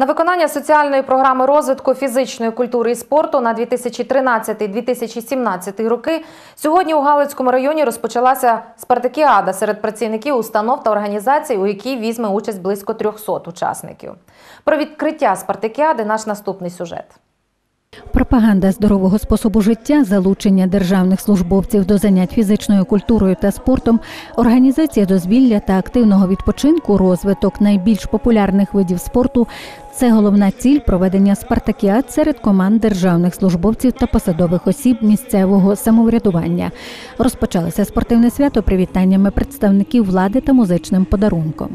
На виконання соціальної програми розвитку фізичної культури і спорту на 2013-2017 роки сьогодні у Галицькому районі розпочалася спартакіада серед працівників установ та організацій, у якій візьме участь близько 300 учасників. Про відкриття спартакіади наш наступний сюжет. Пропаганда здорового способу життя, залучення державних службовців до занять фізичною культурою та спортом, організація дозвілля та активного відпочинку, розвиток найбільш популярних видів спорту це головна ціль проведення спартакіад серед команд державних службовців та посадових осіб місцевого самоврядування. Розпочалося спортивне свято привітаннями представників влади та музичним подарунком.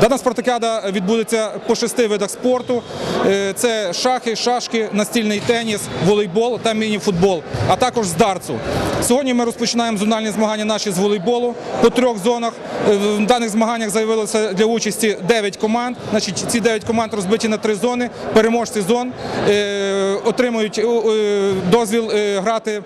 Дана спартакіада відбудеться по шести видах спорту: Е, це шахи, шашки, настільний теніс, волейбол та міні-футбол, а також з дартсу. Сьогодні ми розпочинаємо зональні змагання наші з волейболу по трьох зонах. Е, В даних змаганнях заявилося для участі 9 команд. Значить, ці 9 команд розбиті на три зони. Переможці зон е, отримують е, е, дозвіл е, грати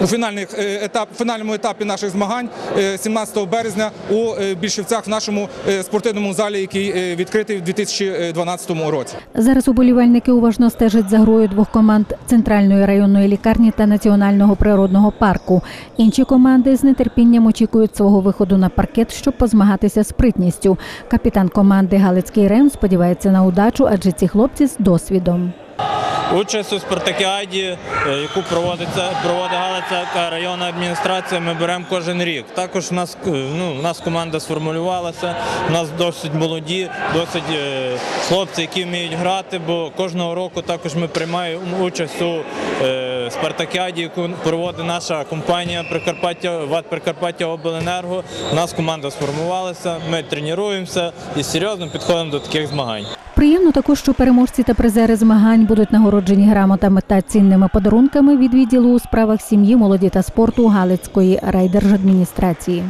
у фінальних етап, фінальному етапі наших змагань е, 17 березня у Більшівцях в нашому спортивному залі, який відкритий в 2012 році. Зараз уболівальники уважно стежать за грою двох команд центральної районної лікарні та національного природного парку. Інші команди з нетерпінням очікують свого виходу на паркет, щоб позмагатися спритністю. Капітан команди Галицький Рем сподівається на удачу, адже ці хлопці з досвідом. Участь у спартакіаді, е, яку проводиться проводить Галицька районна адміністрація, ми беремо кожен рік. Також е, ну, у нас команда сформулювалася. У нас досить молоді, досить е, хлопці, які вміють грати. Бо кожного року також ми приймаємо участь у спартакіаді, яку проводить наша компанія Прикарпаття ВАД Прикарпаття Обленерго. У нас команда сформувалася. Ми тренуємося і серйозно підходимо до таких змагань. Приємно також, що переможці та призери змагань будуть нагороджені грамотами та цінними подарунками від відділу у справах сім'ї, молоді та спорту Галицької райдержадміністрації.